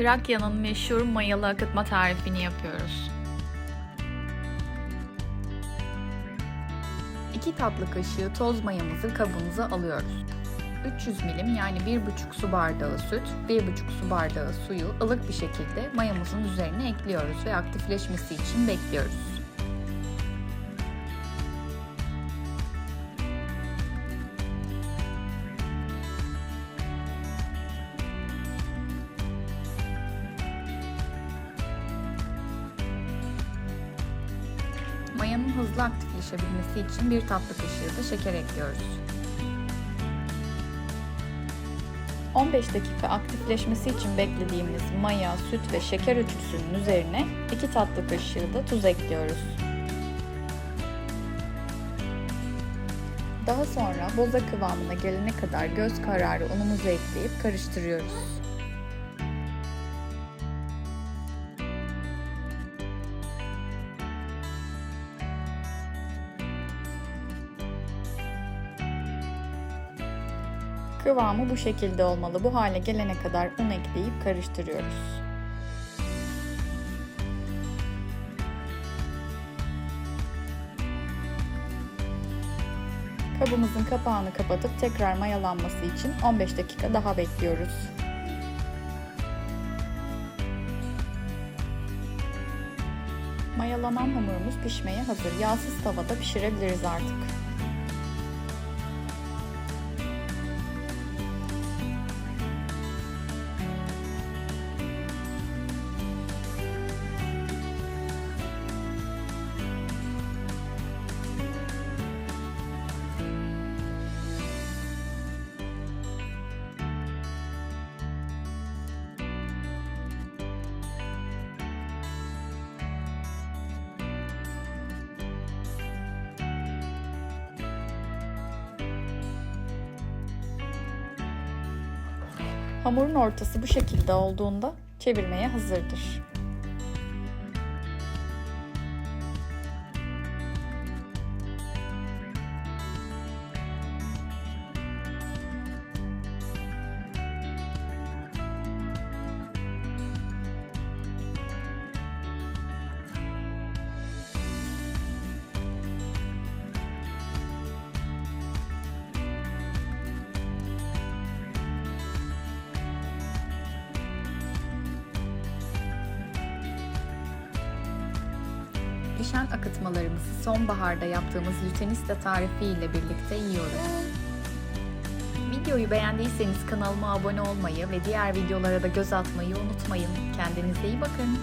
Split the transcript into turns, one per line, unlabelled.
Trakya'nın meşhur mayalı akıtma tarifini yapıyoruz. 2 tatlı kaşığı toz mayamızı kabımıza alıyoruz. 300 milim yani 1,5 su bardağı süt, 1,5 su bardağı suyu ılık bir şekilde mayamızın üzerine ekliyoruz ve aktifleşmesi için bekliyoruz. Mayanın hızlı aktifleşebilmesi için bir tatlı kaşığı da şeker ekliyoruz. 15 dakika aktifleşmesi için beklediğimiz maya, süt ve şeker üçlüsünün üzerine 2 tatlı kaşığı da tuz ekliyoruz. Daha sonra boza kıvamına gelene kadar göz kararı unumuzu ekleyip karıştırıyoruz. Kıvamı bu şekilde olmalı. Bu hale gelene kadar un ekleyip karıştırıyoruz. Kabımızın kapağını kapatıp tekrar mayalanması için 15 dakika daha bekliyoruz. Mayalanan hamurumuz pişmeye hazır. Yağsız tavada pişirebiliriz artık. Hamurun ortası bu şekilde olduğunda çevirmeye hazırdır. Pişen akıtmalarımızı sonbaharda yaptığımız Lutenista tarifi ile birlikte yiyoruz. Videoyu beğendiyseniz kanalıma abone olmayı ve diğer videolara da göz atmayı unutmayın. Kendinize iyi bakın.